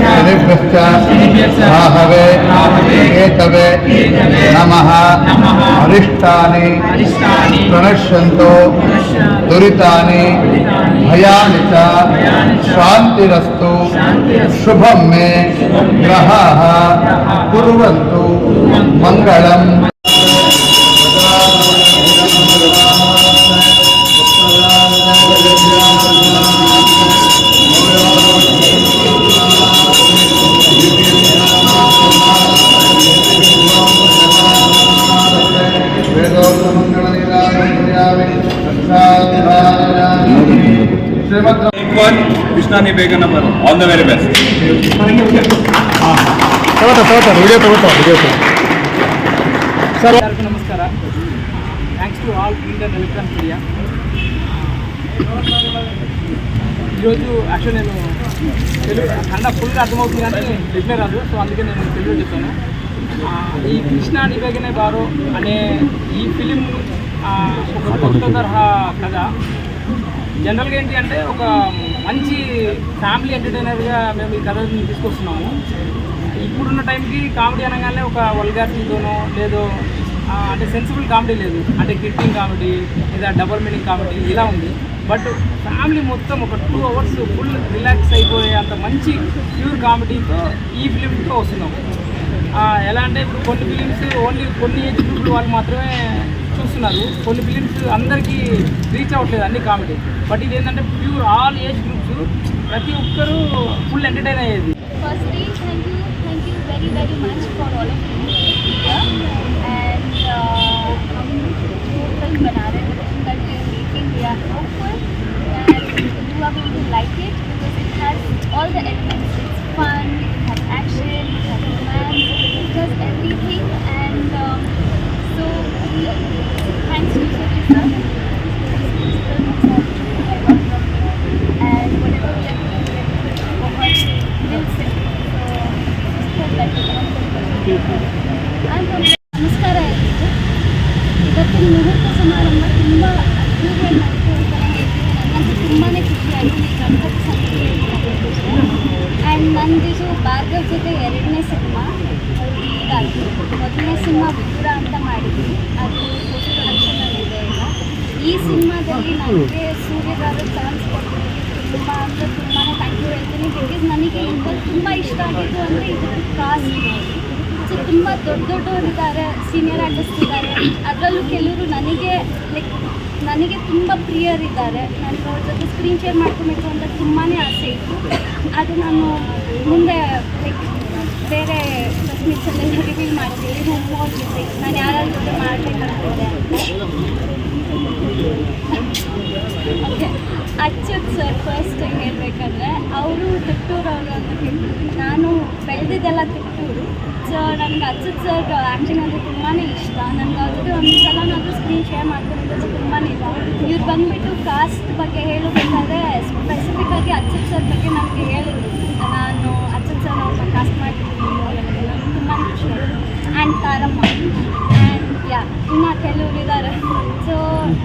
जनेभ्यश्च आहवे एतवे नमः अरिष्टानि प्रणश्यन्तो दुरितानि भयानि च शान्तिरस्तु शुभं मे ग्रहाः कुर्वन्तु मङ्गलम् కృష్ణాని బేగన్ అన్నారు ఆల్ ద వెరీ బెస్ట్ తర్వాత తర్వాత వీడియో తర్వాత వీడియో సార్. నమస్కార. Thanks to all Indian and electronic ఈరోజు యాక్చువల్ నేను తెలుగు కన్నా ఫుల్గా అర్థమవుతుంది కానీ రిప్లై రాదు సో అందుకే నేను తెలుగు చెప్తాను ఈ కృష్ణ నివేగనే బారు అనే ఈ ఫిలిం ఒక కొత్త తరహా కథ. జనరల్గా ఏంటి అంటే ఒక మంచి ఫ్యామిలీ ఎంటర్టైనర్గా మేము ఈ కథని తీసుకొస్తున్నాము. ఇప్పుడున్న టైంకి కామెడీ అనగానే ఒక వల్గారిటీతోనో లేదో అంటే సెన్సిబుల్ కామెడీ లేదు. అంటే కిడ్డింగ్ కామెడీ లేదా డబుల్ మీనింగ్ కామెడీ ఇలా ఉంది. బట్ ఫ్యామిలీ మొత్తం ఒక టూ అవర్స్ ఫుల్ రిలాక్స్ అయిపోయే అంత మంచి ప్యూర్ కామెడీతో ఈ ఫిలింతో వస్తున్నాము. ఎలా అంటే ఇప్పుడు కొన్ని ఫిలిమ్స్ ఓన్లీ కొన్ని ఏజ్ గ్రూప్ వాళ్ళు మాత్రమే చూస్తున్నారు. కొన్ని ఫిలిమ్స్ అందరికీ రీచ్ అవ్వట్లేదు అన్ని కామెడీ బట్ ఇది ఏంటంటే ప్యూర్ ఆల్ ఏజ్ గ్రూప్స్ ప్రతి ఒక్కరూ ఫుల్ ఎంటర్టైన్ అయ్యేది. First very very much for all of like it because it has all the elements. It's fun, it has action, it has romance, ಮುಹೂರ್ತ ಸಮಾರಂಭ ತುಂಬ ಅದ್ದೂರಿಯಾಗಿ ನನಗಂತೂ ತುಂಬಾ ಖುಷಿ ಆಯಿತು ಗಣಪತಿ ಸಂಸ್ಥೆ ಆ್ಯಂಡ್ ನಂದಿದು ಭಾರ್ಗವ್ ಜೊತೆ ಎರಡನೇ ಸಿನಿಮಾ. ಹೀಗಾಗಿ ಮೊದಲನೇ ಸಿನಿಮಾ ವಿದುರ ಅಂತ ಮಾಡಿದ್ವಿ. ಅದು ಪ್ರೊಡಕ್ಷನಲ್ಲಿದೆ ಈಗ. ಈ ಸಿನಿಮಾದಲ್ಲಿ ನನಗೆ ಸೂರ್ಯಗಾರ ಚಾನ್ಸ್ ಕೊಟ್ಟಿದ್ದೀವಿ ತುಂಬ ಅಂದರೆ ತುಂಬಾ ಥ್ಯಾಂಕ್ ಯು ಹೇಳ್ತೀನಿ. ಬಿಕಾಸ್ ನನಗೆ ತುಂಬ ಇಷ್ಟ ಆಗಿದ್ದು ಅಂದರೆ ಇದು ಕಾಸ್ಟ್ ಸೊ ತುಂಬ ದೊಡ್ಡ ದೊಡ್ಡವರಿದ್ದಾರೆ ಸೀನಿಯರ್ ಆರ್ಟಿಸ್ಟ್ ಇದ್ದಾರೆ. ಅದರಲ್ಲೂ ಕೆಲವರು ನನಗೆ ಲೈಕ್ ನನಗೆ ತುಂಬ ಪ್ರಿಯರಿದ್ದಾರೆ. ನನಗೆ ಅವ್ರ ಜೊತೆ ಸ್ಕ್ರೀನ್ ಶೇರ್ ಮಾಡ್ಕೊಬೇಕು ಅಂತ ತುಂಬಾ ಆಸೆ ಇತ್ತು. ಅದು ನಾನು ಮುಂದೆ ಲೈಕ್ ಬೇರೆ ಮೀಟ್ಸಲ್ಲೆಲ್ಲ ರಿವೀಲ್ ಮಾಡ್ತೀನಿ. ಹೋಮ್ ಜೊತೆ ನಾನು ಯಾರ್ಯಾರ ಜೊತೆ ಮಾಡಬೇಕಂತಿದ್ದೆ ಓಕೆ ಅಚ್ಯುತ್ ಸರ್ ಫಸ್ಟ್ ಹೇಳಬೇಕಂದ್ರೆ, ಅವರು ತಿಟ್ಟೂರವರು ಅಂತ ಹೇಳ್ತೀನಿ ನಾನು ಬೆಳೆದಿದ್ದೆಲ್ಲ ತಿಟ್ಟೂರು ಸೊ ನನಗೆ ಅಚ್ಯುತ್ ಸರ್ ಆ್ಯಕ್ಟಿಂಗ್ ಅಂದರೆ ತುಂಬಾ ಇಷ್ಟ. ನನಗೆ ಅವ್ರ ಒಂದು ಸಲನಾದರೂ ಸ್ಕ್ರೀನ್ ಶೇರ್ ಮಾಡ್ಕೊಂಡಿದ್ದು ತುಂಬಾ ಇದೆ ಇವ್ರು ಬಂದುಬಿಟ್ಟು ಕಾಸ್ಟ್ ಬಗ್ಗೆ ಹೇಳಬೇಕಾದ್ರೆ ಸ್ಪೆಸಿಫಿಕ್ಕಾಗಿ ಅಚ್ಯುತ್ ಸರ್ ಬಗ್ಗೆ ನನಗೆ ಹೇಳಿದ್ರು ನಾನು ಅಚ್ಯುತ್ ಸರ್ ಅವ್ರ ಕಾಸ್ಟ್ ಮಾಡ್ತೀನಿ ನನಗೆ ತುಂಬಾ ಖುಷಿ ಆ್ಯಂಡ್ ತಾರಮ್ಮ. ಆ್ಯಂಡ್ ಯಾ ಇನ್ನು ಕೆಲವರು ಇದ್ದಾರೆ ಸೊ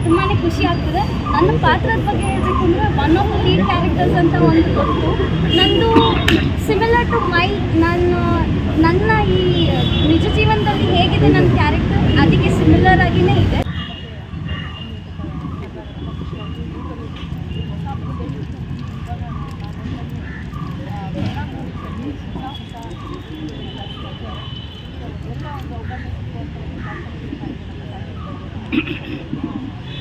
ತುಂಬಾ ಖುಷಿ ಆಗ್ತದೆ. ನನ್ನ ಪಾತ್ರದ ಬಗ್ಗೆ ಹೇಳಬೇಕು ಅಂದರೆ ಒನ್ ಕ್ಯಾರೆಕ್ಟರ್ಸ್ ಅಂತ ಒಂದು ಗೊತ್ತು. ನಂದು ಸಿಮಿಲರ್ ಟು ಮೈ ನಾನು ನನ್ನ ಈ ನಿಜ ಜೀವನದಲ್ಲಿ ಹೇಗಿದೆ ನನ್ನ ಕ್ಯಾರೆಕ್ಟರ್ ಅದಕ್ಕೆ ಸಿಮಿಲರ್ ಆಗಿಯೇ ಇದೆ.